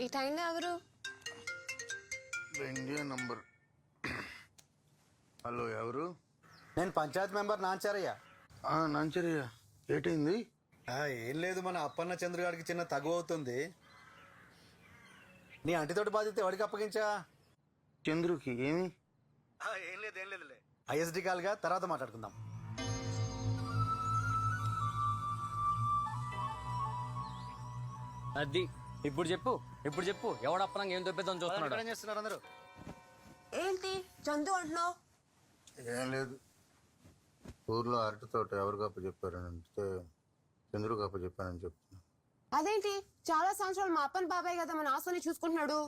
ఈ టైంలో ఎవరు? India number. హలో ఎవరు? నేను పంచాయత్ మెంబర్ నాంచారయ్య. ఆ, నాంచరయ్య. ఏటైంది? ఆ, ఏం లేదు మన అప్పన్న చంద్రగాడికి చిన్న తగు అవుతుంది. నీ అంటితోటి బాధ్యత ఎవరికి అప్పగించా? చంద్రుకి ఏమి? ఆ, ఏం లేదు ఏం లేదులే. ఐఎస్డి కాల్గా తర్వాత మాట్లాడుకుందాం. అది ఇప్పుడు చెప్పు. ఇప్పుడు చెప్పు ఎవడప్పనంగా ఏం దొబ్బేద్దాం చూస్తున్నాడు? ఏం చేస్తున్నారు అందరూ. ఏంటి? చందు అంటున్నావు? ఏం లేదు. ఊర్లో అరటి తోట ఎవరు గొప్ప చెప్పారని అంటే చంద్రు గొప్ప చెప్పానని చెప్తున్నా. అదేంటి? చాలా సంవత్సరాలు మా అప్పని బాబాయ్ కదా మన ఆస్వాని చూసుకుంటున్నాడు.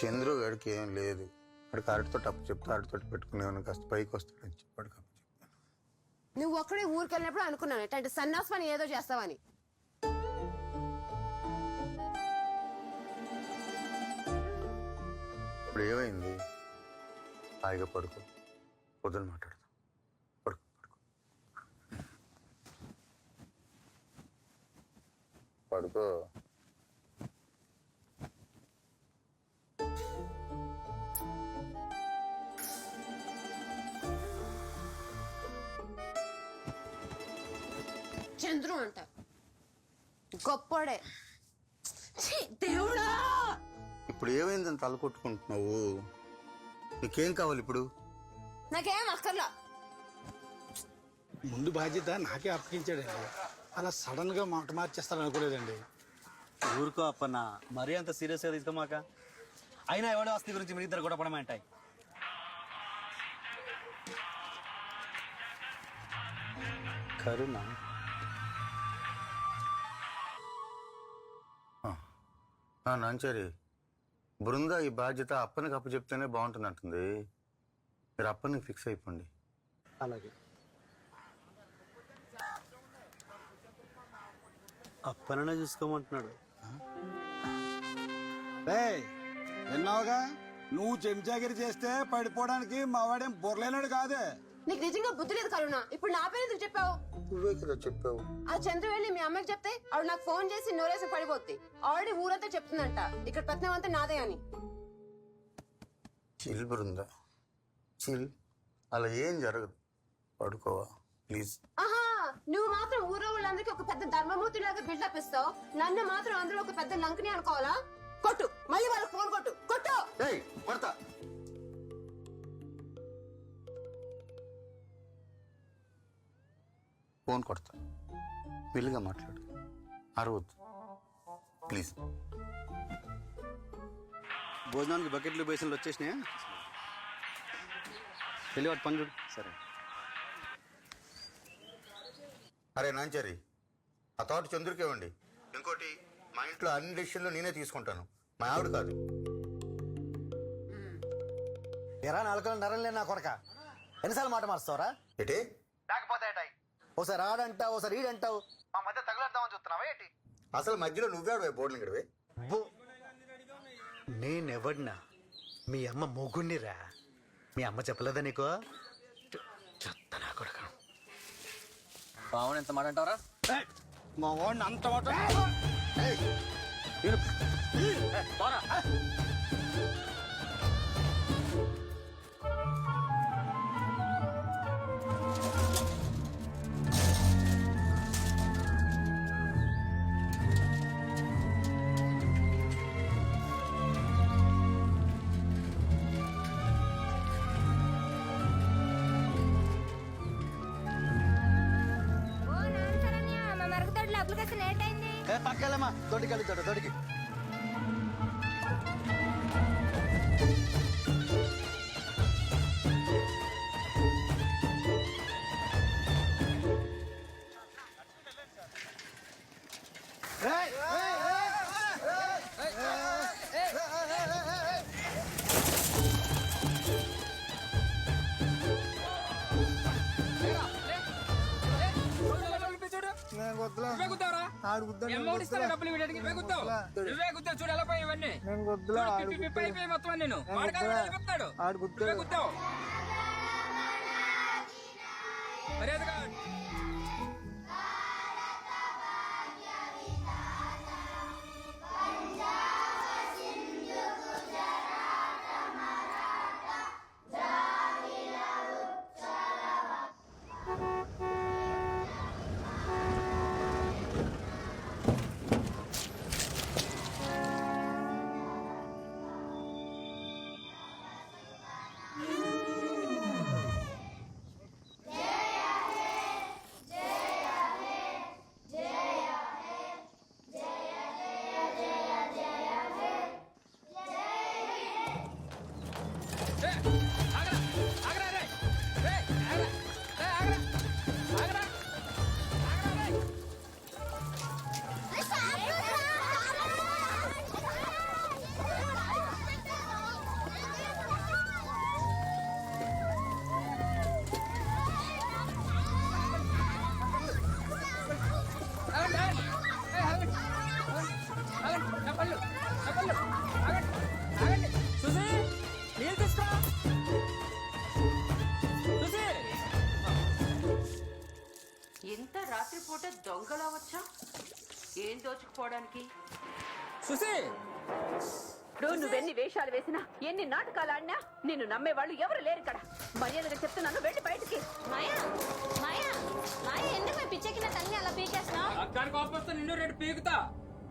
చంద్రు గడికి ఏం లేదు. వాడికి అరటి తోట అప్పు చెప్తే అరటి తోట పెట్టుకునేవాడిని కాస్త పైకి వస్తాడని చెప్పి వాడికి అప్పు చెప్పాను. నువ్వు ఒక్కడే ఊరికి వెళ్ళినప్పుడు అనుకున్నాను ఎట్లాంటి సన్నాస్ పని ఏదో చేస్తావని. ఇప్పుడు ఏమైంది హాయిగా పడుకో. పొద్దున మాట్లాడదాం. పడుకో పడుకో. పడుకో. చంద్రు అంట. గొప్పడే. ఇప్పుడు ఏమైందని తల కొట్టుకుంటున్నావు నీకేం కావాలి ఇప్పుడు? నాకేం అక్కర్లా. ముందు బాధ్యత నాకే అప్పగించాడండి. అలా సడన్గా మాట మార్చేస్తాను అనుకోలేదండి. ఊరుకో అప్పన్న. మరీ అంత సీరియస్గా తీసుకోమాక. అయినా ఎవడో ఆస్తి గురించి మీరు ఇద్దరు కూడా పడమంటాయి. కరుణ. నాంచారి బృంద ఈ బాధ్యత అప్పనికి అప్పు చెప్తేనే బాగుంటుంది అంటుంది మీరు అప్పనికి ఫిక్స్ అయిపోండి. అలాగే. అప్పననే చూసుకోమంటున్నాడు. రేయ్, విన్నావుగా? నువ్వు చెంచాగిరి చేస్తే పడిపోవడానికి మా వాడేం బొర్లేనాడు కాదే? నీకు నిజంగా బుద్ధి లేదు కరుణ. ఇప్పుడు నా పేరు ఎందుకు చెప్పావు? నువ్వే కదా చెప్పావు. ఆ చంద్రు వెళ్ళి మీ అమ్మకి చెప్తే ఆవిడ నాకు ఫోన్ చేసి నోరేసి పడిపోద్ది. ఆల్రెడీ ఊరంతా చెప్తుందంట. ఇక్కడ పత్నం అంతా నాదే అని. చిల్ బృంద. చిల్. అలా ఏం జరగదు. పడుకోవా? ప్లీజ్. ఆహా! నువ్వు మాత్రం ఊరో వాళ్ళందరికీ ఒక పెద్ద ధర్మమూర్తి లాగా బిల్డప్ ఇస్తావు. నన్ను మాత్రం అందరూ ఒక పెద్ద లంకని అనుకోవాలా? కొట్టు. మళ్ళీ వాళ్ళకి ఫోన్ కొట్టు. కొట్టు! ఏయ్ పడతా ఫోన్ కొడతా. మెల్లిగా మాట్లాడు. అరవద్దు. ప్లీజ్. భోజనానికి బకెట్లు బేసిన్లు వచ్చేసినాయా? వెళ్ళి వాటి పని చూడు. సరే. అరే నాంచారి ఆ తోట చంద్రుకే ఇవ్వండి. ఇంకోటి మా ఇంట్లో అన్ని డెసిషన్లు నేనే తీసుకుంటాను. మా ఆవిడ కాదు. ఎరా నాలుగు నరం లేని నా కొడక. ఎన్నిసార్లు మాట మారుస్తావరా ఏటే? ఓసారి ఆడంటావు ఓసారి ఈడంటావు. మా మధ్య తగులేద్దామని చూస్తున్నావా ఏంటి? అసలు మధ్యలో నువ్వే బోర్డులు గడివే. బో. నేనెవడినా? మీ అమ్మ మొగుణ్ణిరా? మీ అమ్మ చెప్పలేదా నీకు? చెత్త నా కొడక. పావన్ ఎంత మాట అంటావరా? ఏయ్, మా వాడిని అంత మాట లేట్ అయింది ఏ పక్కలేమా తోటికి. వెళ్ళి తోట తోటికి నువ్వే గుద్దావు? చూడు ఎలా పోయి ఇవన్నీ చూడు, పిప్పి పిప్పి అయిపోయి మొత్తం నేను. గుద్దావు. మర్యాదగా పూట దొంగలా వచ్చా ఏం దోచుకుపోవడానికి? సుసి ఇప్పుడు నువ్వెన్ని వేషాలు వేసినా ఎన్ని నాటకాలు ఆడినా నిన్ను నమ్మేవాళ్ళు ఎవరు లేరు ఇక్కడ. మర్యాదగా చెప్తున్నాను వెళ్ళి బయటికి. మాయా! మాయా! మాయా ఎందుకు మీ పిచ్చెక్కిన తల్లి అలా పీకేస్తున్నావు? అక్కడికి కోపం వస్తే నిన్ను రెండు పీకుతా.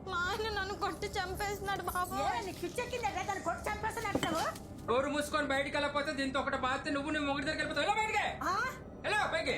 మా ఆయన నన్ను కొట్టి చంపేస్తున్నాడు బాబు. డోరు మూసుకొని బయటికి వెళ్ళకపోతే దీంతో ఒకటి బాధ్యత నువ్వు నువ్వు ఒకటి దగ్గర వెళ్ళిపోతావు. ఎలా బయటికి. ఎలా పైకి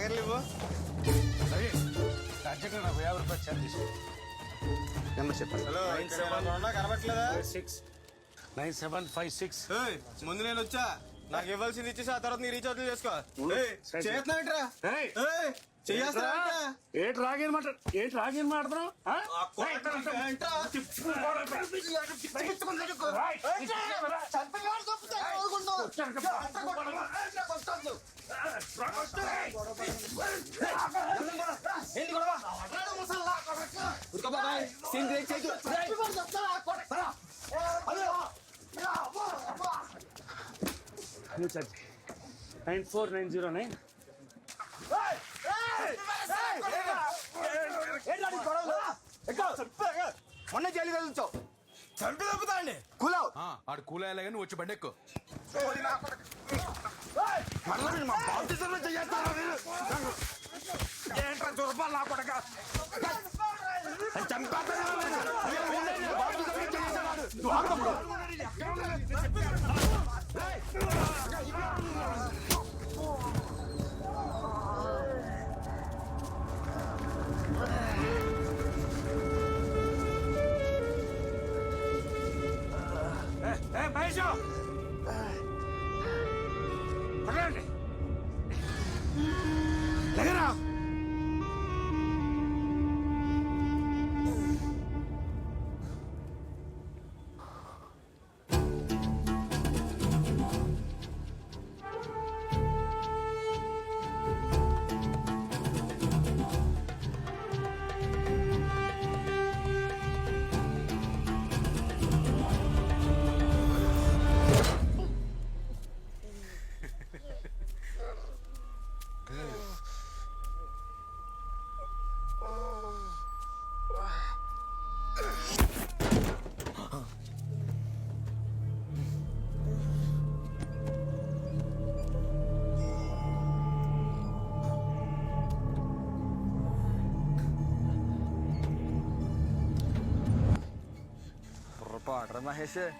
సాగర్లు ఇవ్వు అర్జెంట్గా నాకు యాభై రూపాయలు ఛార్జ్ నెంబర్ చెప్పండి హలో ఏమన్నా ఉన్నా కనబట్లేదా six nine seven five six ఏయ్, ముందు నేను వచ్చా నాకు ఇవ్వాల్సింది ఇచ్చేసి ఆ తర్వాత నీ రీఛార్జ్ చేసుకో. చేస్తున్నావేంట్రా? ఏయ్, చెయ్యేస్తున్నావేంట్రా? ఏంటి రాగేం మాట ఏంటి రాగేం మాట్లాడుతున్నావు? Nine four nine zero nine మొన్న జైలు వెళ్తావు చంపి తప్పుతా అండి. కూలావు ఆడు కూలయ్యలే కానీ వచ్చి బండి ఎక్కువ ఏంట్రా దుర్బాలు నా కొడక? తేజ వదలండి Pardon, my hair, sir.